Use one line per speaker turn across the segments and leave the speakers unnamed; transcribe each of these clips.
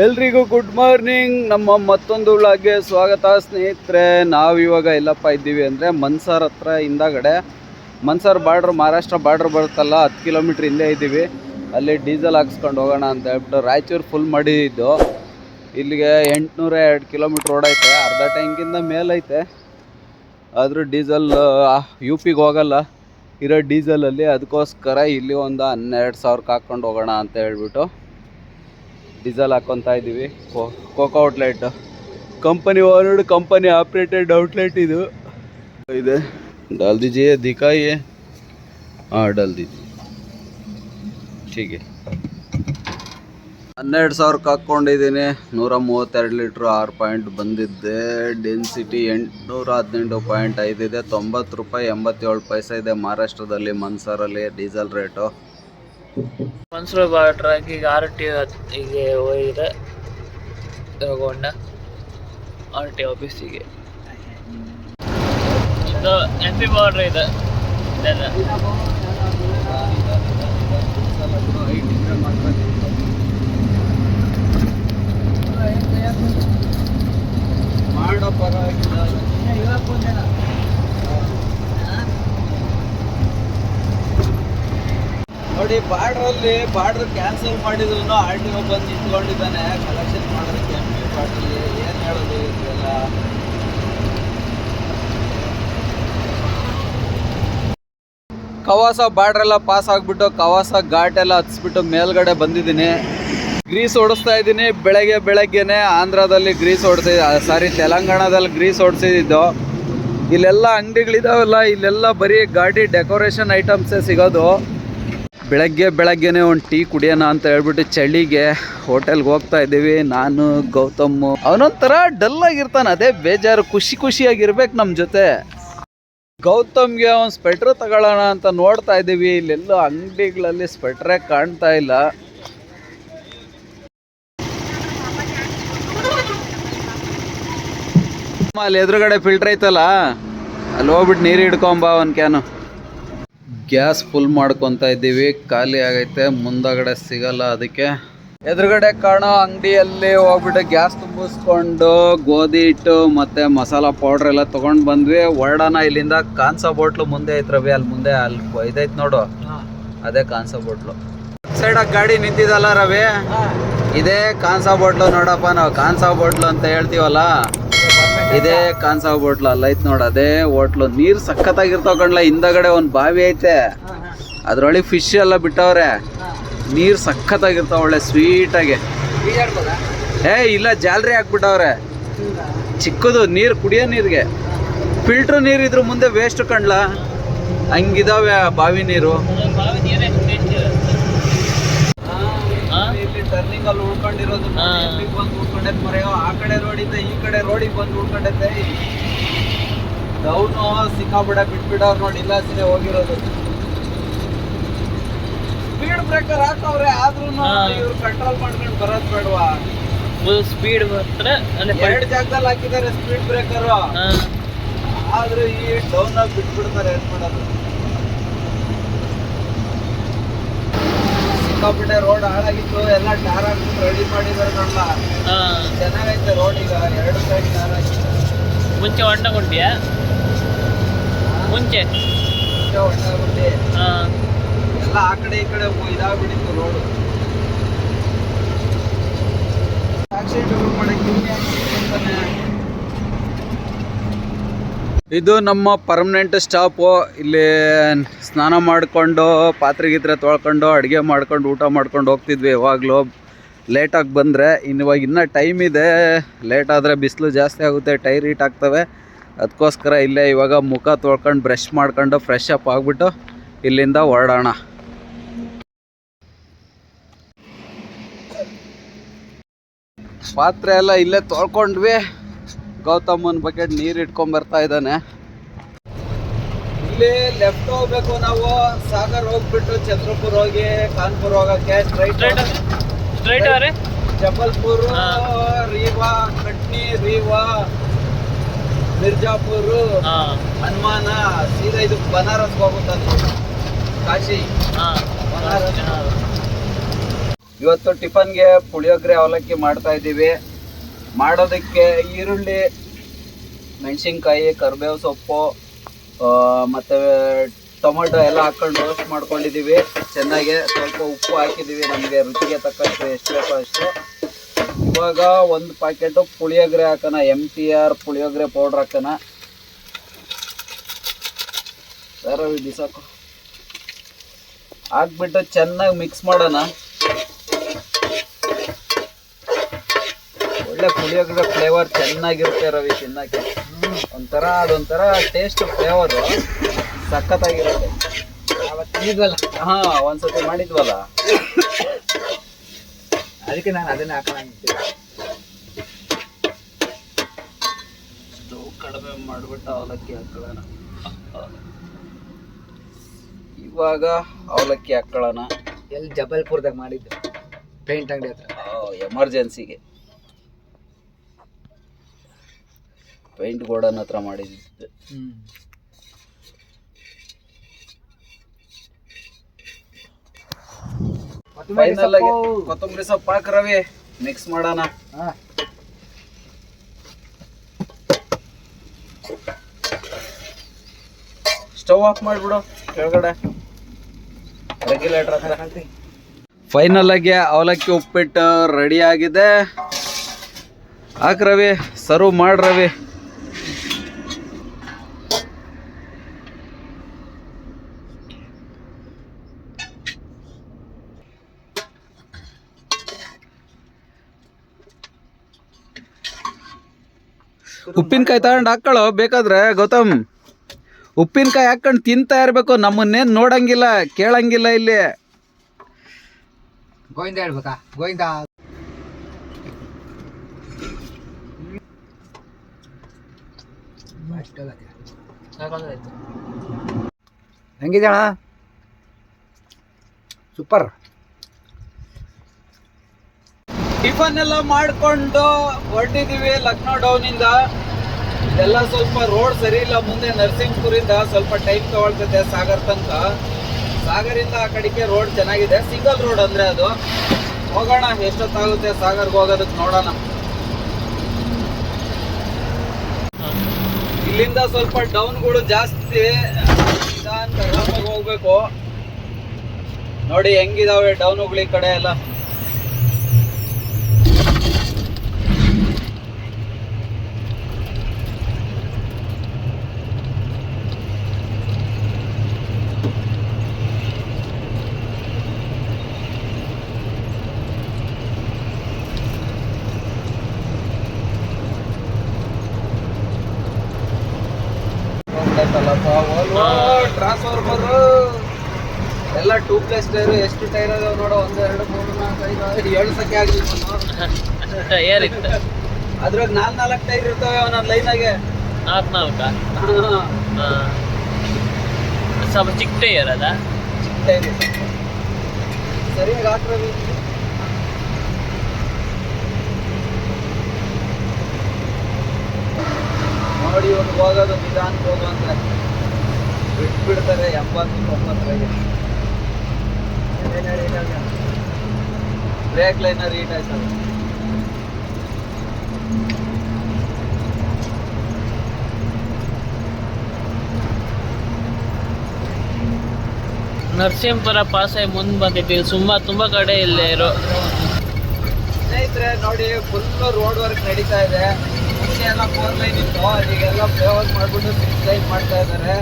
ಎಲ್ರಿಗೂ good morning. ನಮ್ಮ ಮತ್ತೊಂದು ವ್ಲಾಗ್ಗೆ ಸ್ವಾಗತ ಸ್ನೇಹಿತರೆ. ನಾವು ಇವಾಗ ಎಲ್ಲಪ್ಪ ಇದ್ದೀವಿ ಅಂದರೆ ಮನ್ಸಾರ್ ಹತ್ರ ಹಿಂದಗಡೆ. ಮನ್ಸಾರ್ ಬಾರ್ಡ್ರ್, ಮಹಾರಾಷ್ಟ್ರ ಬಾರ್ಡ್ರ್ ಬರುತ್ತಲ್ಲ, ಹತ್ತು ಕಿಲೋಮೀಟ್ರ್ ಹಿಂದೆ ಇದ್ದೀವಿ. ಅಲ್ಲಿ ಡೀಸೆಲ್ ಹಾಕ್ಸ್ಕೊಂಡು ಹೋಗೋಣ ಅಂತ ಹೇಳ್ಬಿಟ್ಟು ರಾಯಚೂರು ಫುಲ್ ಮಾಡಿದ್ದು ಇಲ್ಲಿಗೆ ಎಂಟುನೂರ ಎರಡು ಕಿಲೋಮೀಟ್ರ್ ಓಡೈತೆ ಅರ್ಧ ಟ್ಯಾಂಕಿಂದ ಮೇಲೈತೆ ಆದರೂ ಡೀಸೆಲ್ ಯು ಪಿಗೆ ಹೋಗಲ್ಲ. ಇರೋ ಡೀಸೆಲಲ್ಲಿ ಅದಕ್ಕೋಸ್ಕರ ಇಲ್ಲಿ ಒಂದು ಹನ್ನೆರಡು ಸಾವಿರಕ್ಕೆ ಹಾಕ್ಕೊಂಡು ಹೋಗೋಣ ಅಂತ ಹೇಳ್ಬಿಟ್ಟು. ಡೀಸೆಲ್ ಹಾಕ್ಕೊತಾ ಇದ್ದೀವಿ COCO outlet. Company owned, company operated outlet ಇದು. ಇದೆ. ಡಾಲ್ ದಿಜಿಯೇ ದಿಕಾಯಿ. ಹಾಂ ಡಾಲ್ ದಿಜಿ ಹೀಗೆ. ಹನ್ನೆರಡು ಸಾವಿರಕ್ಕೆ ಹಾಕ್ಕೊಂಡಿದ್ದೀನಿ. ನೂರ ಮೂವತ್ತೆರಡು ಲೀಟ್ರ್ ಆರು ಪಾಯಿಂಟ್ ಬಂದಿದ್ದೆ. ಡೆನ್ಸಿಟಿ ಎಂಟುನೂರ ಹದಿನೆಂಟು ಪಾಯಿಂಟ್ ಐದಿದೆ ತೊಂಬತ್ತು ರೂಪಾಯಿ ಎಂಬತ್ತೇಳು ಪೈಸೆ ಇದೆ ಮಹಾರಾಷ್ಟ್ರದಲ್ಲಿ ಮನ್ಸಾರಲ್ಲಿ ಡೀಸೆಲ್ ರೇಟು.
ಮನ್ಸೂರ್ ಬಾರ್ಡ್ರಾಗಿ ಈಗ ಆರ್ ಟಿ ಈಗ ಹೋಗಿದೆ. ಹೋಗೋಣ ಆರ್ ಟಿ ಆಫೀಸಿಗೆ ಇದು ಎಂ ಪಿ ಬಾರ್ಡ್ರ್ ಇದೆ. ಇದೆಲ್ಲ.
ಮಾಡೋ ಪರವಾಗಿಲ್ಲ. ನೋಡಿ, ಬಾರ್ಡ್ರಲ್ಲಿ ಬಾರ್ಡರ್ ಕ್ಯಾನ್ಸಲ್ ಮಾಡಿದ್ರು ಆರ್ ಟಿ ಒ ಬಂದು ನಿಂತ್ಕೊಂಡಿದ್ದಾನೆ. ಕಲೆಕ್ಷನ್ ಮಾಡೋದಕ್ಕೆ ಎಂ ಪಿ ಬಾರ್ಡ್ರಲ್ಲಿ ಏನು ಹೇಳೋದು ಇದೆಲ್ಲ? ಕವಾಸ ಬಾರ್ಡರ್ ಎಲ್ಲ ಪಾಸ್ ಆಗ್ಬಿಟ್ಟು ಕವಾಸ ಘಾಟ್ ಎಲ್ಲ ಹತ್ಸ್ಬಿಟ್ಟು ಮೇಲ್ಗಡೆ ಬಂದಿದ್ದೀನಿ. ಗ್ರೀಸ್ ಓಡಿಸ್ತಾ ಇದ್ದೀನಿ. ಬೆಳಗ್ಗೆ ಬೆಳಗ್ಗೆನೆ ಆಂಧ್ರದಲ್ಲಿ ಗ್ರೀಸ್ ಓಡಿಸಿ ಸಾರಿ ತೆಲಂಗಾಣದಲ್ಲಿ ಗ್ರೀಸ್ ಓಡಿಸಿದ್ದು. ಇಲ್ಲೆಲ್ಲ ಅಂಗಡಿಗಳಿದಾವಲ್ಲ, ಇಲ್ಲೆಲ್ಲ ಬರೀ ಗಾಡಿ ಡೆಕೋರೇಷನ್ ಐಟಮ್ಸೇ ಸಿಗೋದು. ಬೆಳಗ್ಗೆ ಬೆಳಗ್ಗೆನೆ ಒಂದು ಟೀ ಕುಡಿಯೋಣ ಅಂತ ಹೇಳ್ಬಿಟ್ಟು ಚಳಿಗೆ ಹೋಟೆಲ್ಗೆ ಹೋಗ್ತಾ ಇದ್ದೀವಿ. ನಾನು, ಗೌತಮ್, ಅವನೊಂಥರ ಡಲ್ ಆಗಿರ್ತಾನೆ. ಅದೇ ಬೇಜಾರು, ಖುಷಿ ಖುಷಿಯಾಗಿರ್ಬೇಕು ನಮ್ಮ ಜೊತೆ. ಗೌತಮ್ಗೆ ಒಂದು ಸ್ವೆಟ್ರ್ ತಗೊಳ್ಳೋಣ ಅಂತ ನೋಡ್ತಾ ಇದ್ದೀವಿ. ಇಲ್ಲೆಲ್ಲೋ ಅಂಗಡಿಗಳಲ್ಲಿ ಸ್ವೆಟ್ರೇ ಕಾಣ್ತಾ ಇಲ್ಲ. ಅಲ್ಲಿ ಎದುರುಗಡೆ ಫಿಲ್ಟರ್ ಐತಲ್ಲ? ಅಲ್ಲಿ ಹೋಗ್ಬಿಟ್ಟು ನೀರು ಹಿಡ್ಕೊಂಬ ಒಂದು ಕ್ಯಾನು ಗ್ಯಾಸ್ ಫುಲ್ ಮಾಡ್ಕೊತಾ ಇದ್ದೀವಿ. ಖಾಲಿ ಆಗೈತೆ ಮುಂದಗಡೆ ಸಿಗಲ್ಲ ಅದಕ್ಕೆ. ಎದುರುಗಡೆ ಕಾಣೋ ಅಂಗಡಿಯಲ್ಲಿ ಹೋಗ್ಬಿಟ್ಟು ಗ್ಯಾಸ್ ತುಂಬಿಸ್ಕೊಂಡು ಗೋಧಿ ಹಿಟ್ಟು ಮತ್ತೆ ಮಸಾಲ ಪೌಡ್ರ್ ಎಲ್ಲ ತಗೊಂಡ್ ಬಂದ್ವಿ. ಹೊರಡೋಣ ಇಲ್ಲಿಂದ ಕಾನ್ಸ ಬೋಟ್ಲು ಮುಂದೆ ಐತೆ ರವಿ ಅಲ್ಲಿ ಮುಂದೆ ಅಲ್ಲಿ ಇದೈತೆ ನೋಡು. ಅದೇ ಕಾನ್ಸ ಬೋಟ್ಲು ಸೈಡಾಗಿ ಗಾಡಿ ನಿಂತಿದಲ್ಲ ರವಿ? ಇದೇ ಕಾನ್ಸ ಬೋಟ್ಲು ನೋಡಪ್ಪ ನಾವು ಕಾನ್ಸಾ ಬೋಟ್ಲು ಅಂತ ಹೇಳ್ತೀವಲ್ಲ? ಇದೇ ಹೋಟ್ಲ ಹೋಟ್ಲು ಅಲ್ಲೈತ್ ನೋಡ ಅದೇ ಹೋಟ್ಲು. ನೀರ್ ಸಖತ್ತಾಗಿರ್ತಾವ ಕಣ್ಲ ಹಿಂದಗಡೆ ಒಂದ್ ಬಾವಿ ಐತೆ. ಅದ್ರೊಳಗೆ ಫಿಶ್ ಎಲ್ಲ ಬಿಟ್ಟವ್ರೆ. ನೀರ್ ಸಖತ್ತಾಗಿರ್ತಾವ ಒಳ್ಳೆ ಸ್ವೀಟ್ ಆಗಿ ಏ ಇಲ್ಲ ಜಾಲ್ರಿ ಹಾಕ್ಬಿಟ್ಟವ್ರೆ. ಚಿಕ್ಕದು ನೀರ್ ಕುಡಿಯೋ ನೀರ್ಗೆ. ಫಿಲ್ಟರ್ ನೀರ್ ಇದ್ರ ಮುಂದೆ ವೇಸ್ಟ್ ಕಣ್ಲ? ಹಂಗಿದಾವೆ ಬಾವಿ ನೀರು. ಇಲ್ಲಿ ಅಲ್ಲಿ ಉಳ್ಕೊಂಡಿರೋದು ಬಂದು ಉಳ್ಕೊಂಡೈತೆ ಮರೆಯೋ ಆ ಕಡೆ ರೋಡಿಂದ ಈ ಕಡೆ ರೋಡಿಗೆ ಬಂದು ಉಳ್ಕೊಂಡೈತೆ. ಡೌನು ಸಿಕ್ಕಾಬಿಡ ಬಿಟ್ಬಿಡವ್ರು ನೋಡಿ ಇಲ್ಲ ಸಿನೆ ಹೋಗಿರೋದು. ಸ್ಪೀಡ್ ಬ್ರೇಕರ್ ಹಾಕವ್ರೆ ಆದ್ರೂ. ಇವ್ರು ಕಂಟ್ರೋಲ್ ಮಾಡ್ಕೊಂಡು ಬರೋದ್ ಬೇಡವಾ?
ಫುಲ್ ಸ್ಪೀಡ್ ಬರ್ತಾರೆ ಅಲ್ಲಿ
ಎರಡು ಜಾಗದಲ್ಲಿ ಹಾಕಿದ್ದಾರೆ ಸ್ಪೀಡ್ ಬ್ರೇಕರ್ ಆದ್ರೆ ಈ ಡೌನ್ ಆಗಿ ಬಿಟ್ಬಿಡ್ತಾರೆ ಏನ್ ಮಾಡೋದು? ಸಿಕ್ಕಾಬಿಟ್ಟೆ ರೋಡ್ ಹಾಳಾಗಿತ್ತು ಎಲ್ಲ ಟಾರ್ ಹಾಕ್ಬಿಟ್ಟು ರೆಡಿ ಮಾಡಿದಾರೆ ನೋಡ್ಲ ಚೆನ್ನಾಗೈತೆ ರೋಡ್ ಈಗ ಎರಡು ಸೈಡ್ ಟಾರ್ ಆಗಿತ್ತು
ಮುಂಚೆ ಹೊಂಡ ಕೊಟ್ಟಿಯಾ ಮುಂಚೆ?
ಮುಂಚೆ ಹೊಂಡ
ಗುಂಡಿ.
ಎಲ್ಲ ಆ ಕಡೆ ಈ ಕಡೆ ಇದಾಗ್ಬಿಟ್ಟಿತ್ತು ರೋಡ್. ಇದು ನಮ್ಮ ಪರ್ಮನೆಂಟ್ ಸ್ಟಾಪು ಇಲ್ಲಿ ಸ್ನಾನ ಮಾಡಿಕೊಂಡು, ಪಾತ್ರೆ ಗೀತ್ರೆ ತೊಳ್ಕೊಂಡು, ಅಡುಗೆ ಮಾಡ್ಕೊಂಡು, ಊಟ ಮಾಡ್ಕೊಂಡು ಹೋಗ್ತಿದ್ವಿ ಯಾವಾಗಲೂ ಲೇಟಾಗಿ ಬಂದರೆ ಇನ್ನು ಇವಾಗ ಇನ್ನೂ ಟೈಮ್ ಇದೆ. ಲೇಟ್ ಆದರೆ ಬಿಸಿಲು ಜಾಸ್ತಿ ಆಗುತ್ತೆ, ಟೈರ್ ಹೀಟ್ ಆಗ್ತವೆ. ಅದಕ್ಕೋಸ್ಕರ ಇಲ್ಲೇ ಇವಾಗ ಮುಖ ತೊಳ್ಕೊಂಡು ಬ್ರಷ್ ಮಾಡ್ಕೊಂಡು ಫ್ರೆಶ್ ಅಪ್ ಆಗಿಬಿಟ್ಟು ಇಲ್ಲಿಂದ ಹೊರಡೋಣ. ಪಾತ್ರೆ ಎಲ್ಲ ಇಲ್ಲೇ ತೊಳ್ಕೊಂಡ್ವಿ. ಗೌತಮನ್ ಬಕೆಟ್ ನೀರು ಇಟ್ಕೊಂಡ್ ಬರ್ತಾ ಇದ್ದಾನೆ. ಇಲ್ಲಿ ಲೆಫ್ಟ್ ಹೋಗ್ಬೇಕು ನಾವು. ಸಾಗರ್ ಹೋಗ್ಬಿಟ್ಟು ಚಂದ್ರಪುರ್ ಹೋಗಿ ಕಾನ್ಪುರ್ ಹೋಗಕ್ಕೆ ಸ್ಟ್ರೈಟ್
ಸ್ಟ್ರೈಟ್ ಸ್ಟ್ರೈಟ್ ಅವರೇ
ಜಬಲ್ಪುರ್. ರೀವಾ ಕಟ್ನಿ ರೀವಾ ಮಿರ್ಜಾಪುರ್
ಹಾ.
ಹನುಮಾನ ಸೀದಾ ಇದು ಬನಾರಸ್ ಹೋಗುತ್ತಂತ ಕಾಶಿ.
ಹಾ.
ಬನಾರಸ್. ಇವತ್ತು ಟಿಫನ್ಗೆ ಪುಳಿಯೋಗರೆ ಅವಲಕ್ಕಿ ಮಾಡ್ತಾ ಇದ್ದೀವಿ. ಮಾಡೋದಕ್ಕೆ ಈರುಳ್ಳಿ, ಮೆಣಸಿನ್ಕಾಯಿ, ಕರಿಬೇವು ಸೊಪ್ಪು ಮತ್ತು ಟೊಮೊಟೊ ಎಲ್ಲ ಹಾಕ್ಕೊಂಡು ರೋಸ್ಟ್ ಮಾಡ್ಕೊಂಡಿದ್ದೀವಿ ಚೆನ್ನಾಗಿ ಸ್ವಲ್ಪ ಉಪ್ಪು ಹಾಕಿದ್ದೀವಿ ನಮಗೆ ರುಚಿಗೆ ತಕ್ಕಷ್ಟು ಎಷ್ಟು ಬೇಕೋ ಅಷ್ಟು. ಇವಾಗ ಒಂದು ಪ್ಯಾಕೆಟು ಪುಳಿಯೋಗರೆ ಹಾಕೋಣ M T R puliyogare powder ಹಾಕೋಣ. ಸರ್ ಬಿಸಾಕು. ಹಾಕ್ಬಿಟ್ಟು ಚೆನ್ನಾಗಿ ಮಿಕ್ಸ್ ಮಾಡೋಣ. ಒಳ್ಳೆ ಪುಳಿಯೋಗರೆ ಫ್ಲೇವರ್ ಚೆನ್ನಾಗಿರುತ್ತೆ ರವಿ ತಿನ್ನಕ್ಕೆ. ಒಂಥರ ಅದೊಂಥರ ಟೇಸ್ಟ್ ಫ್ಲೇವರು ಸಖತ್ತಾಗಿರುತ್ತೆ.
ಈಗಲ್ಲ
ಹಾ ಒಂದ್ಸತಿ ಮಾಡಿದ್ವಲ್ಲ.
ಅದಕ್ಕೆ ನಾನು ಅದನ್ನೇ ಹಾಕೋಣ ಅಂತಿದ್ದೆ.
ಸ್ಟವ್ ಕಡಿಮೆ ಮಾಡಿಬಿಟ್ಟು ಅವಲಕ್ಕಿ ಹಾಕೊಳ್ಳೋಣ. ಇವಾಗ ಅವಲಕ್ಕಿ ಹಾಕೊಳ್ಳೋಣ.
ಎಲ್ಲಿ ಜಬಲ್ಪುರ್ದಾಗ ಮಾಡಿದ್ದು ಪೇಂಟ್ ಅಂಗಡಿ ಹತ್ರ?
ಎಮರ್ಜೆನ್ಸಿಗೆ ಪೈಂಟ್ ಗೋಡನ್ ಹತ್ರ ಮಾಡಿದ್ದೆ. ಫೈನಲ್ ಆಗಿ ಕೊತ್ತಂಬರಿ ಸೊಪ್ಪು ಹಾಕ ರವಿ. ಮಿಕ್ಸ್ ಮಾಡೋಣ. ಸ್ಟವ್ ಆಫ್ ಮಾಡಿಬಿಡು ಕೆಳಗಡೆ. ರೆಗ್ಯುಲೇಟರ್ ಹತ್ರ. ಫೈನಲ್ ಆಗಿ ಅವಲಕ್ಕಿ ಉಪ್ಪಿಟ್ಟು ರೆಡಿ ಆಗಿದೆ. ಹಾಕ್ ರವಿ ಸರ್ವ್ ಮಾಡಿ ರವಿ. ಉಪ್ಪಿನಕಾಯಿ ತಗೊಂಡು ಹಾಕೊಳ್ಳೋ ಬೇಕಾದ್ರೆ ಗೌತಮ್ ಉಪ್ಪಿನಕಾಯಿ ಹಾಕೊಂಡು ತಿಂತಾ ಇರಬೇಕು ನಮ್ಮನ್ನೇನು ನೋಡಂಗಿಲ್ಲ ಕೇಳಂಗಿಲ್ಲ ಇಲ್ಲಿ.
ಗೋವಿಂದ ಹೇಳ್ಬೇಕಾ? ಗೋವಿಂದ. ಹೆಂಗಿದೆ ಅಣ್ಣ ಸೂಪರ್.
ಟಿಫನ್ ಎಲ್ಲ ಮಾಡ್ಕೊಂಡು ಹೊರಟಿದೀವಿ ಲಕ್ನೋ ಡೌನಿಂದ. ಎಲ್ಲ ಸ್ವಲ್ಪ ರೋಡ್ ಸರಿ ಇಲ್ಲ, ಮುಂದೆ ನರಸಿಂಹಪುರಿಂದ ಸ್ವಲ್ಪ ಟೈಮ್ ತಗೊಳ್ತದೆ ಸಾಗರ್ ತನಕ. ಸಾಗರಿಂದ ಆ ಕಡೆಗೆ ರೋಡ್ ಚೆನ್ನಾಗಿದೆ. ಸಿಂಗಲ್ ರೋಡ್ ಅಂದ್ರೆ ಅದು. ಹೋಗೋಣ, ಎಷ್ಟೊತ್ತಾಗುತ್ತೆ ಸಾಗರ್ಗೆ ಹೋಗೋದಕ್ಕೆ ನೋಡೋಣ. ಇಲ್ಲಿಂದ ಸ್ವಲ್ಪ ಡೌನ್ಗಳು ಜಾಸ್ತಿ. ಹೋಗ್ಬೇಕು. ನೋಡಿ, ಹೆಂಗಿದಾವೆ ಡೌನ್ಗಳು ಈ ಕಡೆ ಎಲ್ಲ ಟ್ರಾನ್ಸ್ಫಾರ್ಮರ್ ಎಲ್ಲ ಟೂ ಪ್ಲೇಸ್ ಟೈರ್ ಎಷ್ಟು ಟೈರ್ ಅದಾವ ನೋಡೋ ಒಂದು ಎರಡು ಮೂರು ನಾಲ್ಕು ಐದು ಆರು ಏಳು ಸಂಖ್ಯೆ ಆಗಲಿ
ಟೈರ್ ಇತ್ತು
ಅದ್ರಾಗ ನಾಲ್ಕು ನಾಲ್ಕು ಟೈರ್ ಇರ್ತಾವೆ ಒಂದೊಂದು ಲೈನಾಗೆ
ನಾಲ್ಕು ನಾಲ್ಕಾ? ಹಾ. ಸ್ವಲ್ಪ ಚಿಕ್ಕ ಟೈರ್ ಅದ?
ಟೈರ್ ಸರಿಯಾಗಿ ಹಾಕ್ರವಿ ನೋಡಿ ಒಂದು ಹೋಗೋದು ನಿಧಾನ ಹೋಗು ಅಂದ್ರೆ ಬಿಟ್ಬಿಡ್ತಾರೆ ಎಂಬತ್ತು ತೊಂಬತ್ತರಾಗೆ. ಬ್ರೇಕ್ ಲೈನರ್ ಹೀಟ್ ಆಯ್ತು?
ನರಸಿಂಹಪುರ ಪಾಸ್ ಆಗಿ ಮುಂದೆ ಬಂದಿದ್ದೀವಿ. ಸುಮ್ಮ ತುಂಬ ಕಡೆ ಇಲ್ಲೇ ಇರೋ.
ಸ್ನೇಹಿತರೆ ನೋಡಿ ಫುಲ್ ರೋಡ್ ವರ್ಕ್ ನಡೀತಾ ಇದೆ. ಮುಂದೆ ಎಲ್ಲ ಫೋರ್ ಲೈನ್ ಇತ್ತು. ಈಗೆಲ್ಲ ಫ್ಲೇವರ್ ಮಾಡ್ಬಿಟ್ಟು ಸಿಕ್ಸ್ ಲೈನ್ ಮಾಡ್ತಾ ಇದ್ದಾರೆ.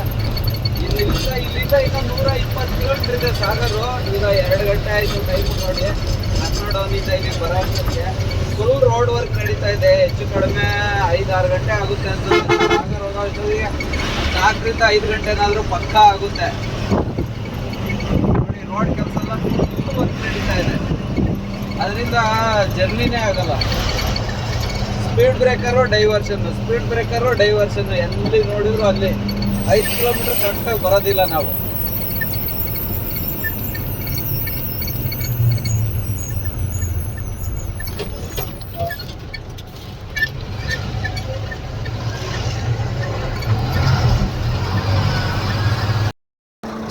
ಇಲ್ಲಿಂದ ಇಲ್ಲಿಂದ ಇನ್ನು ನೂರ ಇಪ್ಪತ್ತು ಕಿಲೋಮೀಟರ್ ಇದೆ ಸಾಗರು ಈಗ ಎರಡು ಗಂಟೆ ಆಯಿತು ಟೈಮ್ ನೋಡಿ. ಹನ್ನೆರಡವನಿಂದ ಇಲ್ಲಿ ಬರೋಕ್ಕೆ ಫುಲ್ ರೋಡ್ ವರ್ಕ್ ನಡೀತಾ ಇದೆ. ಹೆಚ್ಚು ಕಡಿಮೆ ಐದಾರು ಗಂಟೆ ಆಗುತ್ತೆ ಅಂತ ಸಾಗರ್ ಹೋಗೋಷ್ಟೊತ್ತಿಗೆ ನಾಲ್ಕರಿಂದ ಐದು ಗಂಟೆನಾದರೂ ಪಕ್ಕ ಆಗುತ್ತೆ. ನೋಡಿ ರೋಡ್ ಕೆಲಸ ಎಲ್ಲ ಫುಲ್ ವರ್ಕ್ ನಡೀತಾ ಇದೆ. ಅದರಿಂದ ಜರ್ನಿನೇ ಆಗಲ್ಲ. Speed breaker diversion speed breaker diversion ಎಲ್ಲಿ ನೋಡಿದ್ರು ಅಲ್ಲಿ ಐದು ಕಿಲೋಮೀಟರ್ ಕರೆಕ್ಟಾಗಿ ಬರೋದಿಲ್ಲ ನಾವು.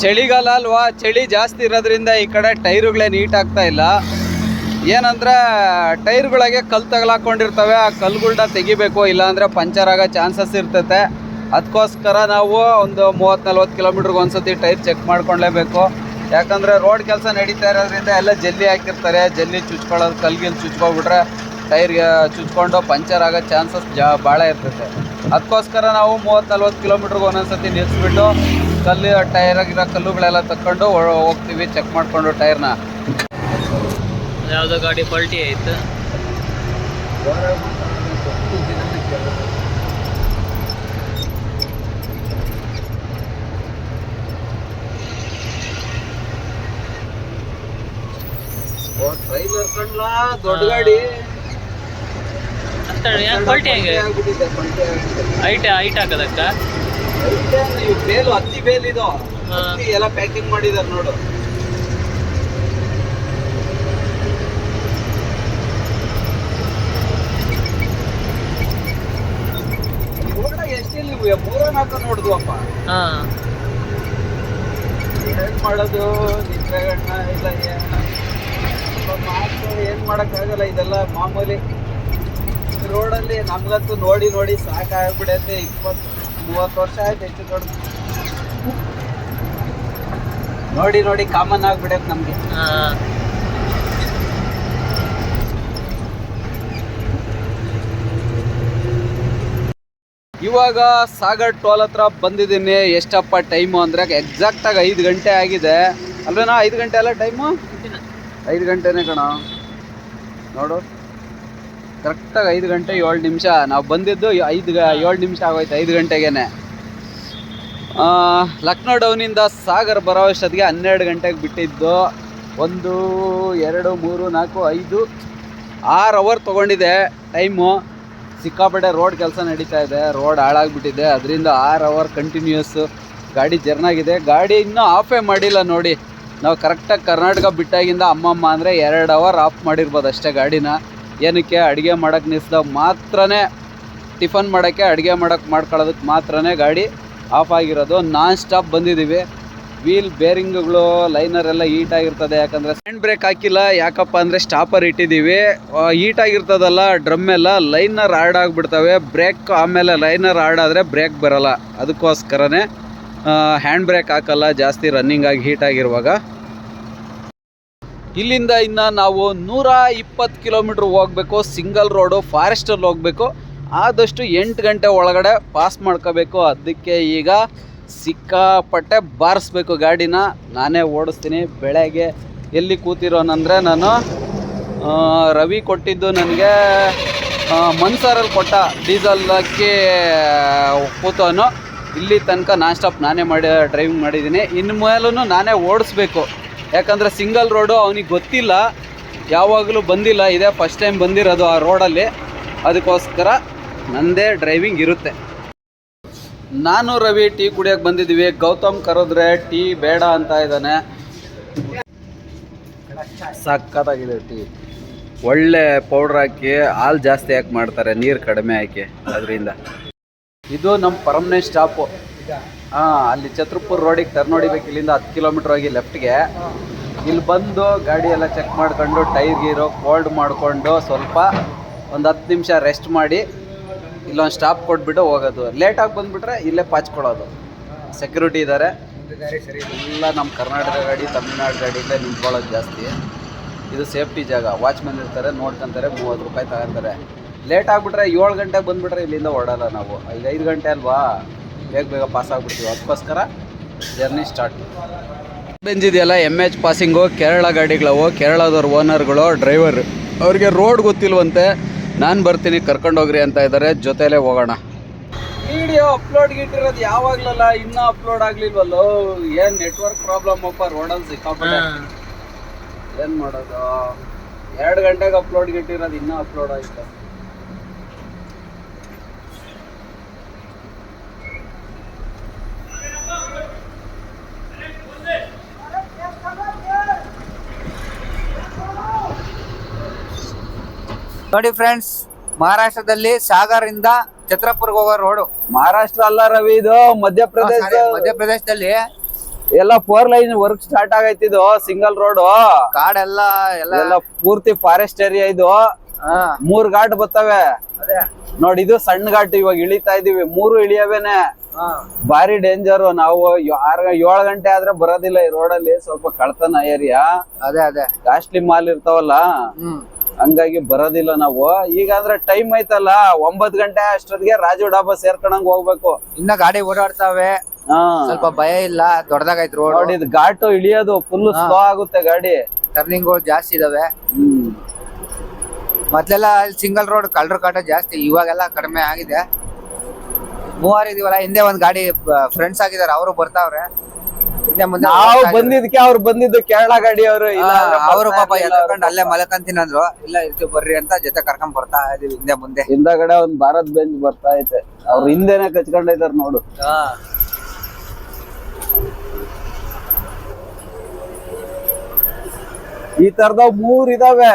ಚಳಿಗಾಲ ಅಲ್ವಾ? ಚಳಿ ಜಾಸ್ತಿ ಇರೋದ್ರಿಂದ ಈ ಕಡೆ ಟೈರುಗಳೇ ನೀಟ್ ಆಗ್ತಾ ಇಲ್ಲ. ಏನಂದ್ರೆ, ಟೈರ್ಗಳಿಗೆ ಕಲ್ಲು ತಗಲಾಕೊಂಡಿರ್ತವೆ. ಆ ಕಲ್ಲುಗಳ್ನ ತೆಗಿಬೇಕು, ಇಲ್ಲಾಂದ್ರೆ ಪಂಚರ್ ಆಗೋ ಚಾನ್ಸಸ್ ಇರ್ತೈತೆ. ಅದಕ್ಕೋಸ್ಕರ ನಾವು ಒಂದು ಮೂವತ್ತು ನಲ್ವತ್ತು ಕಿಲೋಮೀಟ್ರಿಗೆ ಒಂದ್ಸತಿ ಟೈರ್ ಚೆಕ್ ಮಾಡ್ಕೊಳ್ಲೇಬೇಕು. ಯಾಕಂದರೆ ರೋಡ್ ಕೆಲಸ ನಡೀತಾ ಇರೋದ್ರಿಂದ ಎಲ್ಲ ಜಲ್ಲಿ ಹಾಕಿರ್ತಾರೆ ಜಲ್ಲಿ ಚುಚ್ಕೊಳ್ಳೋದು ಕಲ್ಗಿಲ್ ಚುಚ್ಕೊಬಿಟ್ರೆ ಟೈರ್ಗೆ ಚುಚ್ಕೊಂಡು ಪಂಚರ್ ಆಗೋ ಚಾನ್ಸಸ್ ಜಾ, ಭಾಳ ಇರ್ತೈತೆ. ಅದಕ್ಕೋಸ್ಕರ ನಾವು ಮೂವತ್ತು ನಲ್ವತ್ತು ಕಿಲೋಮೀಟ್ರಿಗೆ ಒಂದೊಂದ್ಸತಿ ನಿಲ್ಲಿಸ್ಬಿಟ್ಟು ಕಲ್ಲು ಆಗಿರೋ ಕಲ್ಲುಗಳೆಲ್ಲ ತಕ್ಕೊಂಡು ಹೋಗ್ತೀವಿ ಚೆಕ್ ಮಾಡಿಕೊಂಡು ಟೈರ್ನ.
ಯಾವುದೋ ಗಾಡಿ ಪಲ್ಟಿ ಆಯಿತು.
ಟ್ರೈಲರ್ ಕಂಡ್ಲಾ ದೊಡ್ಡ ಗಾಡಿ. ಆಗ್ಬಿಟ್ಟಿದೆ, ಪಲ್ಟಿ ಆಗ್ಬಿಟ್ಟಿದೆ.
ಐಟ್ ಐಟ್ ಹಾಕೋದಕ್ಕ?
ಬೇಲು ಬೇಲ್ ಇದು ಎಲ್ಲ ಪ್ಯಾಕಿಂಗ್ ಮಾಡಿದಾರೆ ನೋಡು ಎಷ್ಟಿಲ್ಲ ನೋಡಿದ್ವಪ್ಪ ಏನ್ ಮಾಡೋದು ಆಗಲ್ಲ ಇಲ್ಲ ಏನ ಇದೆಲ್ಲ ಮಾಮೂಲಿ ರೋಡಲ್ಲಿ ನಮ್ಗಂತೂ ನೋಡಿ ನೋಡಿ ಸಾಕಾಗ್ಬಿಡತ್ತೆ. ಇಪ್ಪತ್ತು ಮೂವತ್ತು ವರ್ಷ ಆಯ್ತು ಹೆಚ್ಚು ದೊಡ್ಡ ನೋಡಿ ನೋಡಿ ಕಾಮನ್ ಆಗ್ಬಿಡತ್ತೆ ನಮಗೆ. ಇವಾಗ ಸಾಗರ್ ಟೋಲ್ ಹತ್ರ ಬಂದಿದ್ದೀನಿ. ಎಷ್ಟಪ್ಪ ಟೈಮು ಅಂದ್ರೆ ಎಕ್ಸಾಕ್ಟ್ ಆಗಿ ಐದು ಗಂಟೆ ಆಗಿದೆ. ಅಲ್ವೇನಾ ಐದು ಗಂಟೆ ಅಲ್ಲ ಟೈಮು ಐದು ಗಂಟೆನೇ ಕಣ. ನೋಡು. ಕರೆಕ್ಟಾಗಿ ಐದು ಗಂಟೆ ಏಳು ನಿಮಿಷ. ನಾವು ಬಂದಿದ್ದು ಐದು ಏಳು ನಿಮಿಷ ಆಗೋಯ್ತು, ಐದು ಗಂಟೆಗೇನೆ. ಲಕ್ನೋ ಡೌನಿಂದ ಸಾಗರ್ ಬರೋ ಅಷ್ಟೊತ್ತಿಗೆ ಹನ್ನೆರಡು ಗಂಟೆಗೆ ಬಿಟ್ಟಿದ್ದು. ಒಂದು, ಎರಡು, ಮೂರು, ನಾಲ್ಕು, ಐದು, ಆರು ಅವರ್ ತೊಗೊಂಡಿದೆ ಟೈಮು ಸಿಕ್ಕಾಪಟ್ಟೆ ರೋಡ್ ಕೆಲಸ ನಡೀತಾ ಇದೆ ರೋಡ್ ಹಾಳಾಗ್ಬಿಟ್ಟಿದೆ. ಅದರಿಂದ ಆರು ಅವರ್ ಕಂಟಿನ್ಯೂಸ್ ಗಾಡಿ ಜರ್ನಾಗಿದೆ ಗಾಡಿ ಇನ್ನೂ ಆಫೇ ಮಾಡಿಲ್ಲ ನೋಡಿ. ನಾವು ಕರೆಕ್ಟಾಗಿ ಕರ್ನಾಟಕ ಬಿಟ್ಟಾಗಿಂದ ಅಮ್ಮಮ್ಮ ಅಂದರೆ ಎರಡು ಅವರ್ ಆಫ್ ಮಾಡಿರ್ಬೋದು ಅಷ್ಟೇ ಗಾಡಿನ. ಏನಕ್ಕೆ ಅಡುಗೆ ಮಾಡೋಕ್ಕೆ ನಿಲ್ಸಿದಾಗ ಮಾತ್ರನೇ ಟಿಫನ್ ಮಾಡೋಕ್ಕೆ ಅಡುಗೆ ಮಾಡೋಕ್ಕೆ ಮಾಡ್ಕೊಳ್ಳೋದಕ್ಕೆ ಮಾತ್ರನೇ ಗಾಡಿ ಆಫ್ ಆಗಿರೋದು. ನಾನ್ ಸ್ಟಾಪ್ ಬಂದಿದ್ದೀವಿ ವೀಲ್ ಬೇರಿಂಗ್ಗಳು, ಲೈನರ್ ಎಲ್ಲ ಹೀಟ್ ಆಗಿರ್ತದೆ. ಯಾಕಂದರೆ ಹ್ಯಾಂಡ್ ಬ್ರೇಕ್ ಹಾಕಿಲ್ಲ. ಯಾಕಪ್ಪ ಅಂದರೆ ಸ್ಟಾಪರ್ ಇಟ್ಟಿದ್ದೀವಿ ಆಗಿರ್ತದಲ್ಲ, ಡ್ರಮ್ ಎಲ್ಲ ಲೈನರ್ ಹಾರ್ಡ್ ಆಗಿಬಿಡ್ತವೆ. ಬ್ರೇಕ್ ಆಮೇಲೆ ಲೈನರ್ ಹಾರ್ಡ್ ಆದರೆ ಬ್ರೇಕ್ ಬರಲ್ಲ. ಅದಕ್ಕೋಸ್ಕರನೇ ಹ್ಯಾಂಡ್ ಬ್ರೇಕ್ ಹಾಕಲ್ಲ. ಜಾಸ್ತಿ ರನ್ನಿಂಗ್ ಆಗಿ ಹೀಟ್ ಆಗಿರುವಾಗ. ಇಲ್ಲಿಂದ ಇನ್ನು ನಾವು ನೂರ ಇಪ್ಪತ್ತು ಕಿಲೋಮೀಟ್ರ್ ಹೋಗಬೇಕು, ಸಿಂಗಲ್ ರೋಡು, ಫಾರೆಸ್ಟಲ್ಲಿ ಹೋಗಬೇಕು. ಆದಷ್ಟು ಎಂಟು ಗಂಟೆ ಒಳಗಡೆ ಪಾಸ್ ಮಾಡ್ಕೋಬೇಕು. ಅದಕ್ಕೆ ಈಗ ಸಿಕ್ಕಾಪಟ್ಟೆ ಬಾರಿಸ್ಬೇಕು ಗಾಡಿನ. ನಾನೇ ಓಡಿಸ್ತೀನಿ. ಬೆಳಗ್ಗೆ ಎಲ್ಲಿ ಕೂತಿರೋನಂದರೆ ನಾನು ರವಿ ಕೊಟ್ಟಿದ್ದು ನನಗೆ ಮನ್ಸಾರಲ್ಲಿ ಕೊಟ್ಟ ಡೀಸೆಲ್ ಹಾಕಿ ಕೂತವನು. ಇಲ್ಲಿ ತನಕ ನಾನ್ ಸ್ಟಾಪ್ ನಾನೇ ಮಾಡಿ, ಡ್ರೈವಿಂಗ್ ಮಾಡಿದ್ದೀನಿ. ಇನ್ನು ಮೇಲೂ ನಾನೇ ಓಡಿಸ್ಬೇಕು. ಯಾಕಂದರೆ ಸಿಂಗಲ್ ರೋಡು ಅವನಿಗೆ ಗೊತ್ತಿಲ್ಲ, ಯಾವಾಗಲೂ ಬಂದಿಲ್ಲ, ಇದೇ ಫಸ್ಟ್ ಟೈಮ್ ಬಂದಿರೋದು ಆ ರೋಡಲ್ಲಿ. ಅದಕ್ಕೋಸ್ಕರ ನಂದೇ ಡ್ರೈವಿಂಗ್ ಇರುತ್ತೆ. ನಾನು ರವಿ, ಟೀ ಕುಡಿಯೋಕೆ ಬಂದಿದ್ದೀವಿ. ಗೌತಮ್ ಕರೆದ್ರೆ ಟೀ ಬೇಡ ಅಂತ ಇದ್ದಾನೆ. ಸಕ್ಕತ್ತಾಗಿದೆ ಟೀ. ಒಳ್ಳೆ ಪೌಡ್ರ್ ಹಾಕಿ, ಹಾಲು ಜಾಸ್ತಿ ಹಾಕಿ ಮಾಡ್ತಾರೆ, ನೀರು ಕಡಿಮೆ ಹಾಕಿ, ಅದರಿಂದ. ಇದು ನಮ್ಮ ಪರ್ಮನೆಂಟ್ ಸ್ಟಾಪು ಹಾಂ, ಅಲ್ಲಿ ಛತ್ರಪುರ್ ರೋಡಿಗೆ ಟರ್ನ್ ಹೊಡಿಬೇಕು ಇಲ್ಲಿಂದ ಹತ್ತು ಕಿಲೋಮೀಟರ್ ಹೋಗಿ ಲೆಫ್ಟ್ಗೆ. ಇಲ್ಲಿ ಬಂದು ಗಾಡಿ ಎಲ್ಲ ಚೆಕ್ ಮಾಡ್ಕೊಂಡು, ಟೈರ್ ಗೀರು ಕೋಲ್ಡ್ ಮಾಡಿಕೊಂಡು ಸ್ವಲ್ಪ ಒಂದು ಹತ್ತು ನಿಮಿಷ ರೆಸ್ಟ್ ಮಾಡಿ, ಇಲ್ಲೊಂದು ಸ್ಟಾಪ್ ಕೊಟ್ಬಿಟ್ಟು ಹೋಗೋದು. ಲೇಟಾಗಿ ಬಂದುಬಿಟ್ರೆ ಇಲ್ಲೇ ಪಾಚ್ಕೊಳ್ಳೋದು. ಸೆಕ್ಯೂರಿಟಿ ಇದ್ದಾರೆ ಎಲ್ಲ ನಮ್ಮ ಕರ್ನಾಟಕ ಗಾಡಿ, ತಮಿಳ್ನಾಡು ಗಾಡಿಯಲ್ಲೇ ನಿಂತ್ಕೊಳ್ಳೋದು ಜಾಸ್ತಿ. ಇದು ಸೇಫ್ಟಿ ಜಾಗ. ವಾಚ್ಮನ್ ಇರ್ತಾರೆ, ನೋಡ್ಕೊಂತಾರೆ, ಮೂವತ್ತು ರೂಪಾಯಿ ತಗೊಂತಾರೆ. ಲೇಟ್ ಆಗಿಬಿಟ್ರೆ ಏಳು ಗಂಟೆಗೆ ಬಂದುಬಿಟ್ರೆ ಇಲ್ಲಿಂದ ಓಡಲ್ಲ ನಾವು. ಈಗ ಐದು ಗಂಟೆ ಅಲ್ವಾ? ಬೇಗ ಬೇಗ ಪಾಸ್ ಆಗ್ಬಿಡ್ತೀವಿ. ಅದಕ್ಕೋಸ್ಕರ ಜರ್ನಿ ಸ್ಟಾರ್ಟ್ ಬೆಂಜ್ ಇದೆಯಲ್ಲ ಎಂ ಎಚ್ ಪಾಸಿಂಗು ಕೇರಳ ಗಾಡಿಗಳವು ಕೇರಳದವ್ರ ಓನರ್ಗಳು ಡ್ರೈವರ್ ಅವ್ರಿಗೆ ರೋಡ್ ಗೊತ್ತಿಲ್ವಂತೆ ನಾನು ಬರ್ತೀನಿ ಕರ್ಕೊಂಡು ಹೋಗ್ರಿ ಅಂತ ಇದ್ದಾರೆ ಜೊತೆಲೇ ಹೋಗೋಣ. ವಿಡಿಯೋ ಅಪ್ಲೋಡ್ ಇಟ್ಟಿರೋದು ಯಾವಾಗ್ಲಲ್ಲ ಇನ್ನೂ ಅಪ್ಲೋಡ್ ಆಗ್ಲಿಲ್ವಲ್ಲೋ? ಏನ್ ನೆಟ್ವರ್ಕ್ ಪ್ರಾಬ್ಲಮ್ ಅಪ್ಪ ರೋಡಲ್ಲಿ ಸಿಕ್ಕಾಪಟ್ಟೆ. ಏನ್ ಮಾಡೋದು? ಎರಡು ಗಂಟೆಗೆ ಅಪ್ಲೋಡ್ ಇಟ್ಟಿರೋದು ಇನ್ನೂ ಅಪ್ಲೋಡ್ ಆಯ್ತು.
ನೋಡಿ ಫ್ರೆಂಡ್ಸ್ ಮಹಾರಾಷ್ಟ್ರದಲ್ಲಿ ಸಾಗರ್ ಇಂದ ಛತ್ರಪುರ್ ಹೋಗೋ ರೋಡ್
ಮಹಾರಾಷ್ಟ್ರ ಅಲ್ಲ ರವಿ ಇದು ಮಧ್ಯಪ್ರದೇಶ.
ಮಧ್ಯಪ್ರದೇಶದಲ್ಲಿ.
ಎಲ್ಲ ಫೋರ್ ಲೈನ್ ವರ್ಕ್ ಸ್ಟಾರ್ಟ್ ಆಗೈತಿ ಇದು ಸಿಂಗಲ್ ರೋಡ್
ಕಾಡೆಲ್ಲ ಎಲ್ಲ
ಎಲ್ಲ ಪೂರ್ತಿ ಫಾರೆಸ್ಟ್ ಏರಿಯಾ ಇದು. ಮೂರ್ ಘಾಟ್ ಬರ್ತವೆ ನೋಡಿ ಇದು ಸಣ್ಣ ಘಾಟ್ ಇವಾಗ ಇಳಿತಾ ಇದೀವಿ. ಮೂರು ಇಳಿಯವೇನೆ.
ಬಾರಿ
ಭಾರಿ ಡೇಂಜರ್ ನಾವು ಆರ್ ಏಳು ಗಂಟೆ ಆದ್ರೆ ಬರೋದಿಲ್ಲ ಈ ರೋಡಲ್ಲಿ ಸ್ವಲ್ಪ ಕಳ್ತನ ಏರಿಯಾ
ಅದೇ ಅದೇ.
ಕಾಸ್ಟ್ಲಿ ಮಾಲ್ ಇರ್ತಾವಲ್ಲ. ಹಂಗಾಗಿ ಬರೋದಿಲ್ಲ ನಾವು. ಈಗ ಅಂದ್ರೆ ಟೈಮ್ ಐತಲ್ಲ ಒಂಬತ್ ಗಂಟೆ ಅಷ್ಟೊತ್ತಿಗೆ ರಾಜು ಡಾಬಾ ಸೇರ್ಕೊಂಡಂಗ್ ಹೋಗ್ಬೇಕು.
ಇನ್ನ ಗಾಡಿ ಓಡಾಡ್ತಾವೆ. ಸ್ವಲ್ಪ ಭಯ ಇಲ್ಲ ದೊಡ್ಡದಾಗೈತ್ ರೋಡ್
ನೋಡಿ ಇದು ಘಾಟು ಇಳಿಯೋದು ಫುಲ್ ಸ್ಲೋ ಆಗುತ್ತೆ ಗಾಡಿ.
ಟರ್ನಿಂಗ್ಗಳು ಜಾಸ್ತಿ ಇದಾವೆ.
ಹ್ಮ್.
ಮೊದ್ಲೆಲ್ಲ ಸಿಂಗಲ್ ರೋಡ್ ಕಳ್ರ ಕಾಟ ಜಾಸ್ತಿ ಇವಾಗೆಲ್ಲ ಕಡಿಮೆ ಆಗಿದೆ. ಮೂವರು ಇದೀವಲ್ಲ ಹಿಂದೆ ಒಂದ್ ಗಾಡಿ ಫ್ರೆಂಡ್ಸ್ ಆಗಿದಾರೆ ಅವರು ಬರ್ತಾವ್ರೆ.
ನಾವು ಬಂದಿದ್ಕೆ ಅವ್ರು ಬಂದಿದ್ದು ಕೇರಳ ಗಾಡಿ ಅವರು
ಅವರು ಪಾಪ ಎದ್ಕೊಂಡು ಅಲ್ಲೇ ಮಲಕಂತೀನಿ ಅಂದ್ರು ಇಲ್ಲ ಇರ್ತೀವಿ ಬರ್ರಿ ಅಂತ ಜೊತೆ ಕರ್ಕೊಂಡ್ ಬರ್ತಾ ಇದೀವಿ ಹಿಂದೆ ಮುಂದೆ.
ಹಿಂದಗಡೆ ಒಂದ್ ಭಾರತ್ ಬೆಂಚ್ ಬರ್ತಾ ಐತೆ. ಅವ್ರ ಹಿಂದೆನೆ ಕಚ್ಕೊಂಡಿದಾರ ನೋಡು. ಈ ತರದ ಮೂರ್ ಇದಾವೆ.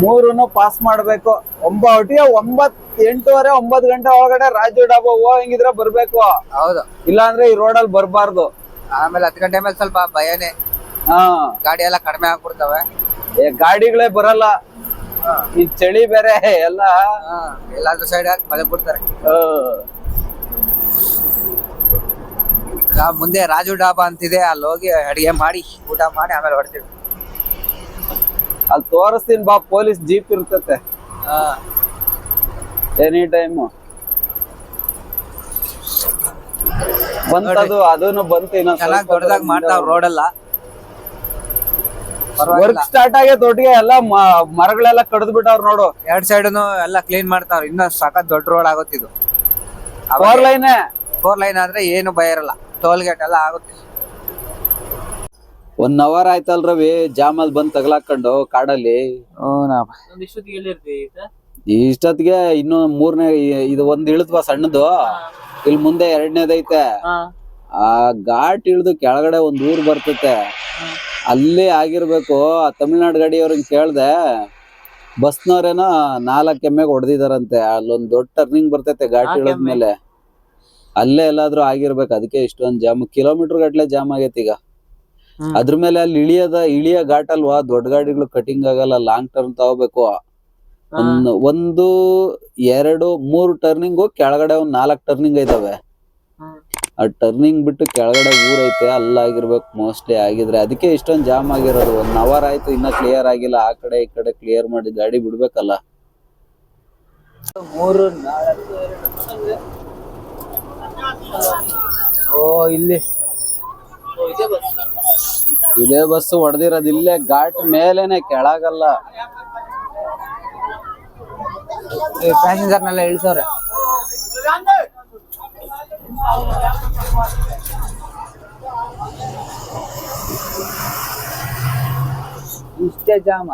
ಮೂರನ್ನು ಪಾಸ್ ಮಾಡ್ಬೇಕು. ಒಟ್ಟಿಗೆ ಒಂಬತ್ ಎಂಟೂವರೆ ಒಂಬತ್ ಗಂಟೆ ಒಳಗಡೆ ರಾಜು ಡಾಬಾ ಹೋಗಂಗಿದ್ರೆ ಬರ್ಬೇಕು.
ಹೌದು.
ಇಲ್ಲಾಂದ್ರೆ ಈ ರೋಡಲ್ಲಿ ಬರಬಾರ್ದು.
ಆಮೇಲೆ ಹತ್ತು ಗಂಟೆ ಮೇಲೆ ಸ್ವಲ್ಪ ಭಯನೇ.
ಹಾ.
ಗಾಡಿ ಎಲ್ಲ ಕಡಿಮೆ ಆಗ್ಬಿಡ್ತವೆ.
ಏ ಗಾಡಿಗಳೇ ಬರಲ್ಲ. ಈ ಚಳಿ ಬೇರೆ ಎಲ್ಲ.
ಎಲ್ಲಾದ್ರೂ ಸೈಡ್ ಹಾಕಿ ಮಳೆ ಬಿಡ್ತಾರೆ ಮುಂದೆ ರಾಜು ಡಾಬಾ ಅಂತಿದೆ ಅಲ್ಲಿ ಹೋಗಿ ಅಡಿಗೆ ಮಾಡಿ ಊಟ ಮಾಡಿ ಆಮೇಲೆ ಹೊಡ್ತೀವಿ
ಅಲ್ಲಿ ತೋರಿಸ್ತೀನಿ ಬಾ ಪೊಲೀಸ್ ಜೀಪ್ ಇರ್ತತೆ. ಎನಿ ಟೈಮು ಬಂತದು ಅದನ್ನು ಬಂತು ಇನ್ನೊಂದು
ದೊಡ್ಡದಾಗಿ ಮಾಡ್ತಾವ್ ರೋಡ್ ಎಲ್ಲ.
ವರ್ಕ್ ಸ್ಟಾರ್ಟ್ ಆಗಿ ದೊಡ್ಡಗೆ ಎಲ್ಲ ಮರಗಳೆಲ್ಲ ಕಡ್ದು ಬಿಟ್ಟವ್ರ ನೋಡು.
ಎರಡ್ ಸೈಡ್ ಎಲ್ಲ ಕ್ಲೀನ್ ಮಾಡ್ತಾವ್ರ. ಇನ್ನ ಸಖತ್ ದೊಡ್ಡ ರೋಡ್ ಆಗುತ್ತಿದ್ದು
ಫೋರ್ ಲೈನ್
ಫೋರ್ ಲೈನ್ ಆದ್ರೆ ಏನು ಭಯ ಇರಲ್ಲ. ಟೋಲ್ ಗೇಟ್ ಎಲ್ಲ ಆಗುತ್ತೆ.
ಒನ್ ಅವರ್ ಆಯ್ತಲ್ ರವಿ ಜಾಮಲ್ ಬಂದ್ ತಗಲಾಕೊಂಡು ಕಾಡಲ್ಲಿ.
ಇಷ್ಟೊತ್ತಿಗೆ
ಇನ್ನು ಮೂರನೇ ಇದು ಒಂದ್ ಇಳಿದ್ವಾ ಸಣ್ಣದು. ಇಲ್ಲಿ ಮುಂದೆ ಎರಡನೇದೈತೆ ಆ ಘಾಟ್ ಇಳಿದು ಕೆಳಗಡೆ ಒಂದ್ ಊರ್ ಬರ್ತತೆ. ಅಲ್ಲೇ ಆಗಿರ್ಬೇಕು. ಆ ತಮಿಳ್ನಾಡು ಗಾಡಿಯವ್ರನ್ನ ಕೇಳ್ದೆ. ಬಸ್ನವ್ರೇನೋ ನಾಲ್ಕು ಎಮ್ಮೆಗೆ ಹೊಡೆದಿದಾರಂತೆ. ಅಲ್ಲೊಂದ್ ದೊಡ್ಡ ಟರ್ನಿಂಗ್ ಬರ್ತೈತೆ ಘಾಟ್
ಇಳದ್
ಇಳಿದ್ಮೇಲೆ. ಅಲ್ಲೇ ಎಲ್ಲಾದ್ರೂ ಆಗಿರ್ಬೇಕು. ಅದಕ್ಕೆ ಇಷ್ಟೊಂದು ಜಾಮ್ ಕಿಲೋಮೀಟರ್ ಗಟ್ಲೆ ಜಾಮ್ ಆಗೈತಿ ಈಗ. ಅದ್ರ ಮೇಲೆ ಅಲ್ಲಿ ಇಳಿಯದ ಇಳಿಯ ಘಾಟ್ ಅಲ್ವಾ? ದೊಡ್ಡ ಗಾಡಿಗಳು ಕಟಿಂಗ್ ಆಗಲ್ಲ ಲಾಂಗ್ ಟರ್ನ್ ತಗೋಬೇಕು. ಒಂದ್ ಎರಡು ಮೂರು ಟರ್ನಿಂಗ್ ಕೆಳಗಡೆ ಒಂದ್ ನಾಲ್ಕ್ ಟರ್ನಿಂಗ್ ಐತವೆ. ಆ ಟರ್ನಿಂಗ್ ಬಿಟ್ಟು ಕೆಳಗಡೆ ಊರೈತೆ ಅಲ್ಲಾಗಿರ್ಬೇಕು ಮೋಸ್ಟ್ಲಿ ಆಗಿದ್ರೆ. ಅದಕ್ಕೆ ಇಷ್ಟೊಂದ್ ಜಾಮ್ ಆಗಿರೋದು. ಒಂದ್ ಅವರ್ ಆಯ್ತು ಇನ್ನ ಕ್ಲಿಯರ್ ಆಗಿಲ್ಲ. ಆ ಕಡೆ ಈ ಕಡೆ ಕ್ಲಿಯರ್ ಮಾಡಿ ಗಾಡಿ ಬಿಡ್ಬೇಕಲ್ಲ.
ಮೂರು ನಾಲ್ಕು. ಓ ಇಲ್ಲಿ.
ಇದೇ ಬಸ್ ಹೊಡೆದಿರೋದು ಇಲ್ಲೇ ಘಾಟ್ ಮೇಲೇನೆ ಕೆಳಗಲ್ಲ.
ಪ್ಯಾಸೆಂಜರ್ನೆಲ್ಲ ಇಳಿಸವ್ರೆ. ಇಷ್ಟೇ ಜಾಮ.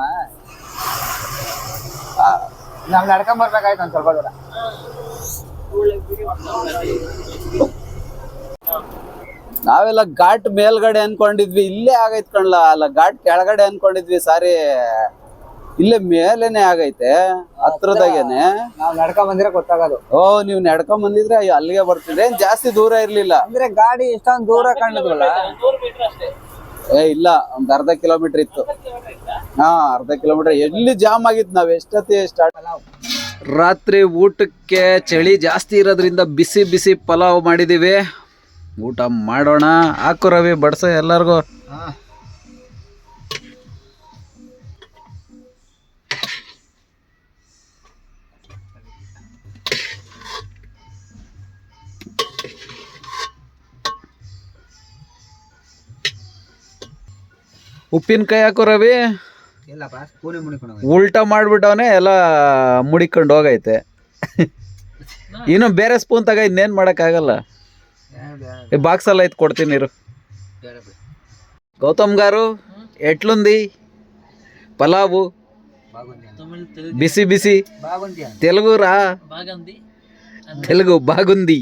ನಾವ್ ನಡ್ಕೊಂಡ್ ಬರ್ಬೇಕಾಯ್ತು ಒಂದ್ ಸ್ವಲ್ಪ ದೂರ.
ನಾವೆಲ್ಲ ಘಾಟ್ ಮೇಲ್ಗಡೆ ಅನ್ಕೊಂಡಿದ್ವಿ ಇಲ್ಲೇ ಆಗೈತ್ ಕಣ್ಲ ಅಲ್ಲ ಘಾಟ್ ಕೆಳಗಡೆ ಅನ್ಕೊಂಡಿದ್ವಿ ಸಾರಿ. ಇಲ್ಲೇ ಮೇಲೇನೆ ಆಗೈತೆ ಹತ್ರದಾಗೇನೆ.
ನಾವ್ ನಡ್ಕೊಂಡ್ ಬಂದಿರ ಗೊತ್ತಾಗೋದು.
ಓ ನೀವ್ ನಡ್ಕೊಂಡ್ ಬಂದಿದ್ರೆ ಅಯ್ಯೋ ಅಲ್ಲಿಗೆ ಬರ್ತಿದ್ರೆ ಏನ್ ಜಾಸ್ತಿ ದೂರ ಇರ್ಲಿಲ್ಲ.
ಅಂದ್ರೆ ಗಾಡಿ ಇಷ್ಟೊಂದು ದೂರ ಕಾಣಿದ್ವಲ್ಲ
ನೂರು ಮೀಟರ್ ಅಷ್ಟೇ.
ಏ ಇಲ್ಲ ಒಂದ್ ಅರ್ಧ ಕಿಲೋಮೀಟರ್ ಇತ್ತು. ಹಾ ಅರ್ಧ ಕಿಲೋಮೀಟರ್ ಎಲ್ಲಿ ಜಾಮ್ ಆಗಿತ್ತು ನಾವ್? ಎಷ್ಟೊತ್ತಿ ಸ್ಟಾರ್ಟ್ ರಾತ್ರಿ ಊಟಕ್ಕೆ ಚಳಿ ಜಾಸ್ತಿ ಇರೋದ್ರಿಂದ ಬಿಸಿ ಬಿಸಿ ಪಲಾವ್ ಮಾಡಿದೀವಿ. ಊಟ ಮಾಡೋಣ. ಹಾಕು ರವಿ ಬಡ್ಸ ಎಲ್ಲರಿಗೂ. ಉಪ್ಪಿನಕಾಯಿ ಹಾಕು ರವಿ. ಉಲ್ಟಾ ಮಾಡ್ಬಿಟ್ಟವನೆ ಎಲ್ಲ ಮುಡಿಕೊಂಡು ಹೋಗೈತೆ. ಇನ್ನು ಬೇರೆ ಸ್ಪೂನ್ ತಗ ಇನ್ನೇನ್ ಮಾಡಕ್ಕಾಗಲ್ಲ. ఈ అలా అయితే కొడితే మీరు? గౌతమ్ గారు ఎట్లుంది? పలావు? BC BC? తెలుగు రా తెలుగు బాగుంది.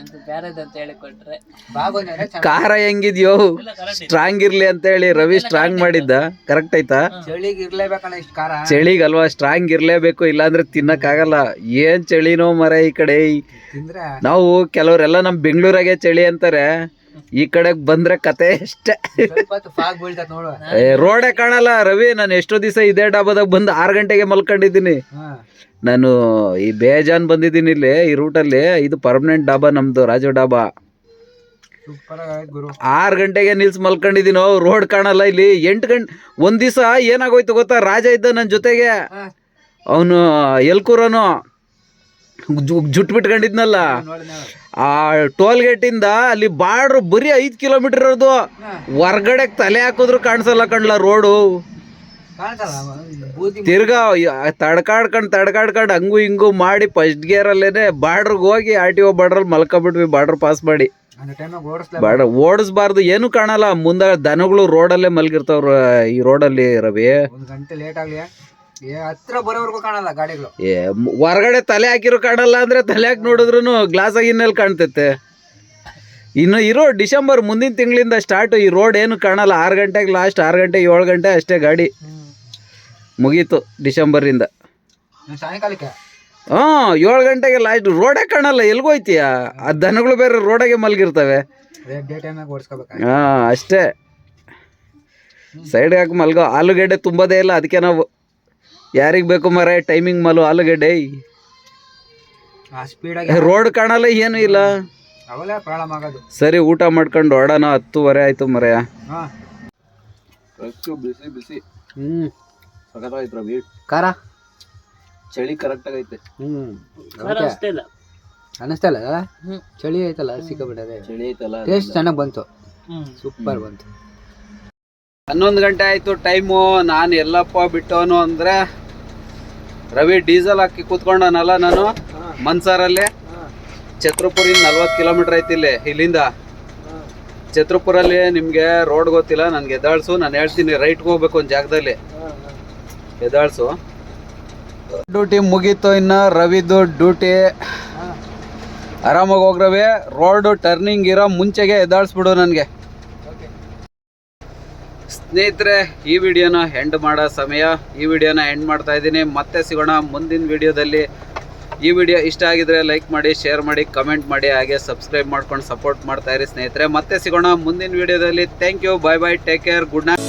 ಎಂತ ಬ್ಯಾರೆದ್ ಅಂತ
ಖಾರ ಹೆಂಗಿದ್ಯೋ. ಸ್ಟ್ರಾಂಗ್ ಇರ್ಲಿ ಅಂತ ಹೇಳಿ ರವಿ ಸ್ಟ್ರಾಂಗ್ ಮಾಡಿದ್ದ. ಕರೆಕ್ಟ್ ಆಯ್ತಾ?
ಚಳಿಗೆ ಇರ್ಲೇಬೇಕಣ್ಣ ಇಷ್ಟು ಖಾರ?
ಚಳಿಗಲ್ವಾ ಸ್ಟ್ರಾಂಗ್ ಇರ್ಲೇಬೇಕು ಇಲ್ಲಾಂದ್ರೆ ತಿನ್ನಕ್ಕಾಗಲ್ಲ ಏನ್ ಚಳಿನೋ ಮರ ಈ ಕಡೆ.
ತಿಂದ್ರೆ
ನಾವು ಕೆಲವರೆಲ್ಲ ನಮ್ ಬೆಂಗಳೂರಾಗೆ ಚಳಿ ಅಂತಾರೆ. ಈ ಕಡೆಗೆ ಬಂದ್ರೆ ಕತೆ ಏ, ರೋಡೇ ಕಾಣಲ್ಲ ರವಿ ನಾನು ಎಷ್ಟೋ ದಿವಸ ಇದೇ ಡಾಬಾದಾಗ ಬಂದು ಆರು ಗಂಟೆಗೆ ಮಲ್ಕೊಂಡಿದ್ದೀನಿ. ನಾನು ಈ ಬೇಜಾನ್ ಬಂದಿದ್ದೀನಿ ಇಲ್ಲಿ ಈ ರೂಟಲ್ಲಿ ಇದು ಪರ್ಮನೆಂಟ್ ಡಾಬಾ ನಮ್ದು ರಾಜ ಡಾಬಾ. ಆರು ಗಂಟೆಗೆ ನಿಲ್ಸಿ ಮಲ್ಕೊಂಡಿದ್ದೀನೋ. ರೋಡ್ ಕಾಣಲ್ಲ ಇಲ್ಲಿ. ಎಂಟು ಗಂಟೆ ಒಂದ್ ದಿವಸ ಏನಾಗೋಯ್ತು ಗೊತ್ತಾ? ರಾಜ ಇದ್ದ ನನ್ನ ಜೊತೆಗೆ. ಅವನು ಎಲ್ಕೂರನು ಜುಟ್ ಬಿಟ್ಕೊಂಡಿದ್ನಲ್ಲ. ಆ ಟೋಲ್ ಗೇಟಿಂದ ಅಲ್ಲಿ ಬಾರ್ಡ್ರ್ ಬರೀ ಐದು ಕಿಲೋಮೀಟರ್ ಇರೋದು. ಹೊರ್ಗಡೆ ತಲೆ ಹಾಕಿದ್ರು ಕಾಣಿಸಲ್ಲ ಕಣ್ಲ ರೋಡು. ತಿರ್ಗಾ ತಡ್ಕಾಡ್ಕೊಂಡು ತಡ್ಕಾಡ್ಕೊಂಡು ಹಂಗು ಹಿಂಗು ಮಾಡಿ ಫಸ್ಟ್ ಗೇರಲ್ಲೇನೆ ಬಾರ್ಡ್ರಿಗೆ ಹೋಗಿ ಆರ್ ಟಿ ಒ ಬಾರ್ಡ್ರಲ್ಲಿ ಮಲ್ಕೊಬಿಟ್ವಿ ಬಾರ್ಡ್ರ್ ಪಾಸ್ ಮಾಡಿ. ಬಾರ್ಡ್ರ್ ಓಡಿಸ್ಬಾರ್ದು ಏನು ಕಾಣಲ್ಲ. ಮುಂದೆ ದನಗಳು ರೋಡಲ್ಲೇ ಮಲಗಿರ್ತಾವ್ರ ಈ ರೋಡಲ್ಲಿ ರವಿ.
ಒಂದು ಗಂಟೆ ಲೇಟ್ ಆಗ್ಲಿ ಏ ಹತ್ರ ಬರೋವರೆಗೂ ಕಾಣಲ್ಲ ಗಾಡಿಗಳು.
ಏ ಮ್- ಹೊರಗಡೆ ತಲೆ ಹಾಕಿರೋ ಕಾಣಲ್ಲ ಅಂದ್ರೆ ತಲೆ ಹಾಕಿ ನೋಡಿದ್ರು ಗ್ಲಾಸ್ ಆಗಿನಲ್ಲಿ ಕಾಣ್ತೈತೆ? ಇನ್ನು ಇರೋ ಡಿಸೆಂಬರ್ ಮುಂದಿನ ತಿಂಗಳಿಂದ ಸ್ಟಾರ್ಟ್ ಈ ರೋಡ್ ಏನು ಕಾಣಲ್ಲ. ಆರು ಗಂಟೆಗೆ ಲಾಸ್ಟ್ ಆರು ಗಂಟೆ ಏಳು ಗಂಟೆ ಅಷ್ಟೇ ಗಾಡಿ. ಮುಗೀತು ಡಿಸೆಂಬರಿಂದ.
ಸಾಯಂಕಾಲಕ್ಕೆ?
ಹಾಂ ಏಳು ಗಂಟೆಗೆ ಲಾಸ್ಟ್ ರೋಡೇ ಕಾಣಲ್ಲ. ಎಲ್ಗೋಯ್ತೀಯ ಆ ದನಗಳು ಬೇರೆ ರೋಡಾಗೆ ಮಲಗಿರ್ತವೆ.
ಅದೇ ಡೇ ಟೈಮಾಗ ಓಡಿಸ್ಕೋಬೇಕು?
ಹಾಂ ಅಷ್ಟೇ. ಸೈಡ್ಗೆ ಹಾಕಿ ಮಲ್ಗೋ. ಆಲೂಗೆಡ್ಡೆ ತುಂಬೋದೇ ಇಲ್ಲ. ಅದಕ್ಕೆ ನಾವು ಯಾರಿಗೆ ಬೇಕು ಮರ ಟೈಮಿಂಗ್ ಮಲು ಆಲೂಗಡ್ಡೆ.
ಆ ಸ್ಪೀಡಾಗಿ
ರೋಡ್ ಕಾಣಲ್ಲ ಏನು ಇಲ್ಲ.
ಅವೆಲ್ಲ ಪ್ರಾಬ್ಲಮ್ ಆಗೋದು.
ಸರಿ ಊಟ ಮಾಡ್ಕೊಂಡು ಹೊಡೋಣ ಹತ್ತುವರೆ ಆಯ್ತು ಮರೆಯ.
ಹಾ.
ಬಿಸಿ ಬಿಸಿ.
ಹ್ಮ್.
ಸಖತ್ತಾಯ್ತು ರವಿ
ಖಾರ?
ಚಳಿ ಕರೆಕ್ಟ್ ಆಗೈತೆ.
ಹ್ಮ್.
ಖಾರ ಅಷ್ಟೇ ಇಲ್ಲ.
ಅನ್ನಿಸ್ತಾ
ಹ್ಮ್.
ಚಳಿ ಐತಲ್ಲ ಸಿಕ್ಕಾಬಿಟ್ಟದೆ.
ಚಳಿ ಐತಲ್ಲ
ಟೇಸ್ಟ್ ಚೆನ್ನಾಗಿ ಬಂತು.
ಹ್ಮ್.
ಸೂಪರ್ ಬಂತು.
ಹನ್ನೊಂದು ಗಂಟೆ ಆಯಿತು ಟೈಮು ನಾನು ಎಲ್ಲಪ್ಪ ಬಿಟ್ಟವನು ಅಂದರೆ ರವಿ ಡೀಸೆಲ್ ಹಾಕಿ ಕೂತ್ಕೊಂಡನಲ್ಲ ನಾನು ಮನ್ಸಾರಲ್ಲಿ. ಛತ್ರಪುರಿಂದ ನಲ್ವತ್ತು ಕಿಲೋಮೀಟ್ರ್ ಐತಿ ಇಲ್ಲಿ, ಇಲ್ಲಿಂದ. ಛತ್ರಪುರಲ್ಲಿ ನಿಮಗೆ ರೋಡ್ ಗೊತ್ತಿಲ್ಲ, ನನಗೆ ಎದ್ದಾಳ್ಸು. ನಾನು ಹೇಳ್ತೀನಿ ರೈಟ್ಗೆ ಹೋಗ್ಬೇಕು ಒಂದು ಜಾಗದಲ್ಲಿ. ಎದ್ದಾಳ್ಸು. ಡ್ಯೂಟಿ ಮುಗೀತು ಇನ್ನು, ರವಿದು ಡ್ಯೂಟಿ ಆರಾಮಾಗಿ ಹೋಗ್ರವಿ ರೋಡು ಟರ್ನಿಂಗ್ ಇರೋ ಮುಂಚೆಗೆ ಎದ್ದಾಳ್ಸ್ಬಿಡು ನನಗೆ. ಸ್ನೇಹಿತರೆ, ಈ ವಿಡಿಯೋನ ಎಂಡ್ ಮಾಡೋ ಸಮಯ. ಈ ವಿಡಿಯೋನ ಎಂಡ್ ಮಾಡ್ತಾ ಇದ್ದೀನಿ. ಮತ್ತೆ ಸಿಗೋಣ ಮುಂದಿನ ವಿಡಿಯೋದಲ್ಲಿ. ಈ ವಿಡಿಯೋ ಇಷ್ಟ ಆಗಿದ್ರೆ ಲೈಕ್ ಮಾಡಿ ಶೇರ್ ಮಾಡಿ ಕಮೆಂಟ್ ಮಾಡಿ, ಹಾಗೆ ಸಬ್ಸ್ಕ್ರೈಬ್ ಮಾಡ್ಕೊಂಡು ಸಪೋರ್ಟ್ ಮಾಡ್ತಾ ಇರಿ ಸ್ನೇಹಿತರೆ. ಮತ್ತೆ ಸಿಗೋಣ ಮುಂದಿನ ವಿಡಿಯೋದಲ್ಲಿ. Thank you bye bye take care good night